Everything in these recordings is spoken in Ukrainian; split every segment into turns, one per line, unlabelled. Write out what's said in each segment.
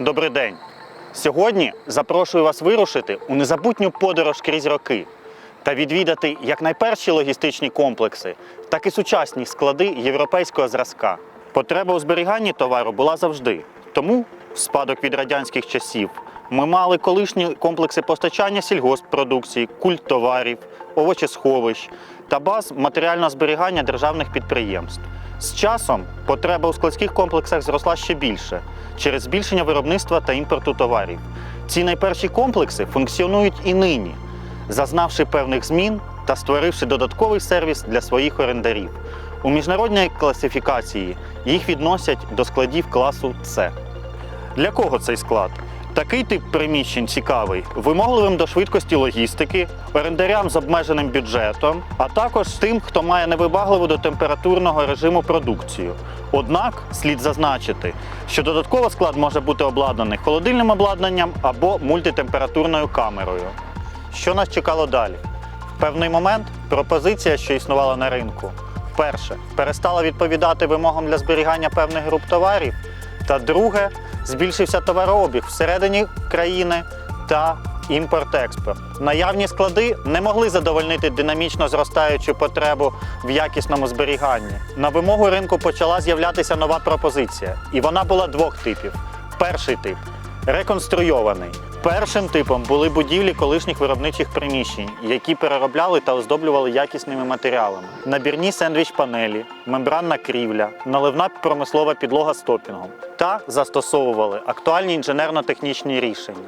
Добрий день. Сьогодні запрошую вас вирушити у незабутню подорож крізь роки та відвідати як найперші логістичні комплекси, так і сучасні склади європейського зразка. Потреба у зберіганні товару була завжди. Тому, в спадок від радянських часів, ми мали колишні комплекси постачання сільгосппродукції, культ товарів, овочесховищ та баз матеріального зберігання державних підприємств. З часом потреба у складських комплексах зросла ще більше через збільшення виробництва та імпорту товарів. Ці найперші комплекси функціонують і нині, зазнавши певних змін та створивши додатковий сервіс для своїх орендарів. У міжнародній класифікації їх відносять до складів класу С. Для кого цей склад? Такий тип приміщень цікавий вимогливим до швидкості логістики, орендарям з обмеженим бюджетом, а також тим, хто має невибагливу до температурного режиму продукцію. Однак слід зазначити, що додатково склад може бути обладнаний холодильним обладнанням або мультитемпературною камерою. Що нас чекало далі? В певний момент пропозиція, що існувала на ринку, перше, перестала відповідати вимогам для зберігання певних груп товарів. Та друге, збільшився товарообіг всередині країни та імпорт-експорт. Наявні склади не могли задовольнити динамічно зростаючу потребу в якісному зберіганні. На вимогу ринку почала з'являтися нова пропозиція, і вона була двох типів. Перший тип реконструйований. Першим типом були будівлі колишніх виробничих приміщень, які переробляли та оздоблювали якісними матеріалами. Набірні сендвіч-панелі, мембранна крівля, наливна промислова підлога з топінгом та застосовували актуальні інженерно-технічні рішення,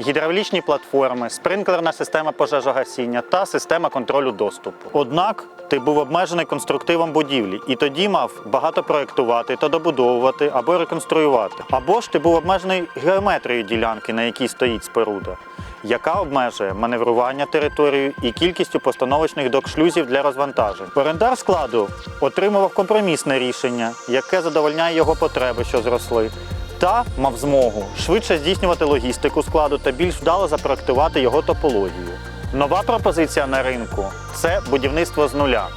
гідравлічні платформи, спринклерна система пожежогасіння та система контролю доступу. Однак ти був обмежений конструктивом будівлі і тоді мав багато проєктувати та добудовувати або реконструювати. Або ж ти був обмежений геометрією ділянки, на якій стоїть споруда, яка обмежує маневрування територією і кількістю постановочних док-шлюзів для розвантажень. Орендар складу отримував компромісне рішення, яке задовольняє його потреби, що зросли. Та мав змогу швидше здійснювати логістику складу та більш вдало запроектувати його топологію. Нова пропозиція на ринку це будівництво з нуля.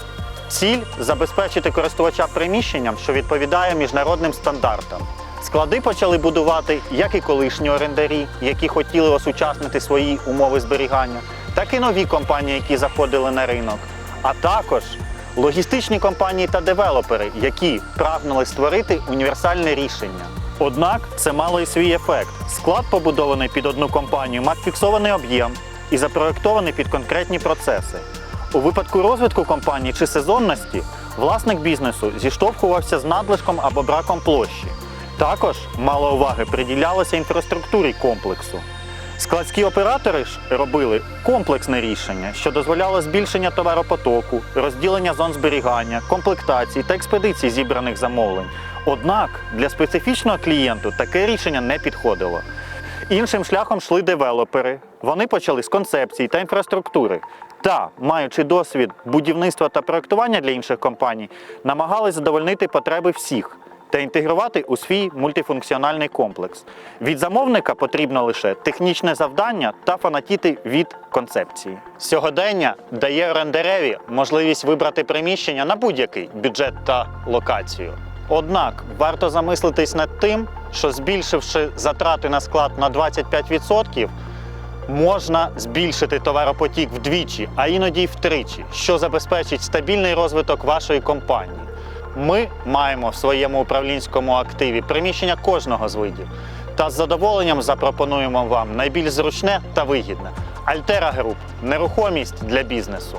Ціль забезпечити користувача приміщенням, що відповідає міжнародним стандартам. Склади почали будувати як і колишні орендарі, які хотіли осучаснити свої умови зберігання, так і нові компанії, які заходили на ринок, а також логістичні компанії та девелопери, які прагнули створити універсальне рішення. Однак це мало і свій ефект. Склад, побудований під одну компанію, мав фіксований об'єм і запроєктований під конкретні процеси. У випадку розвитку компанії чи сезонності власник бізнесу зіштовхувався з надлишком або браком площі. Також мало уваги приділялося інфраструктурі комплексу. Складські оператори ж робили комплексне рішення, що дозволяло збільшення товаропотоку, розділення зон зберігання, комплектації та експедиції зібраних замовлень. Однак для специфічного клієнту таке рішення не підходило. Іншим шляхом йшли девелопери. Вони почали з концепції та інфраструктури. Та, маючи досвід будівництва та проектування для інших компаній, намагались задовольнити потреби всіх та інтегрувати у свій мультифункціональний комплекс. Від замовника потрібно лише технічне завдання та фанатіти від концепції. Сьогодення дає орендареві можливість вибрати приміщення на будь-який бюджет та локацію. Однак варто замислитись над тим, що збільшивши затрати на склад на 25%, можна збільшити товаропотік вдвічі, а іноді й втричі, що забезпечить стабільний розвиток вашої компанії. Ми маємо в своєму управлінському активі приміщення кожного з видів та з задоволенням запропонуємо вам найбільш зручне та вигідне. Альтера Груп нерухомість для бізнесу.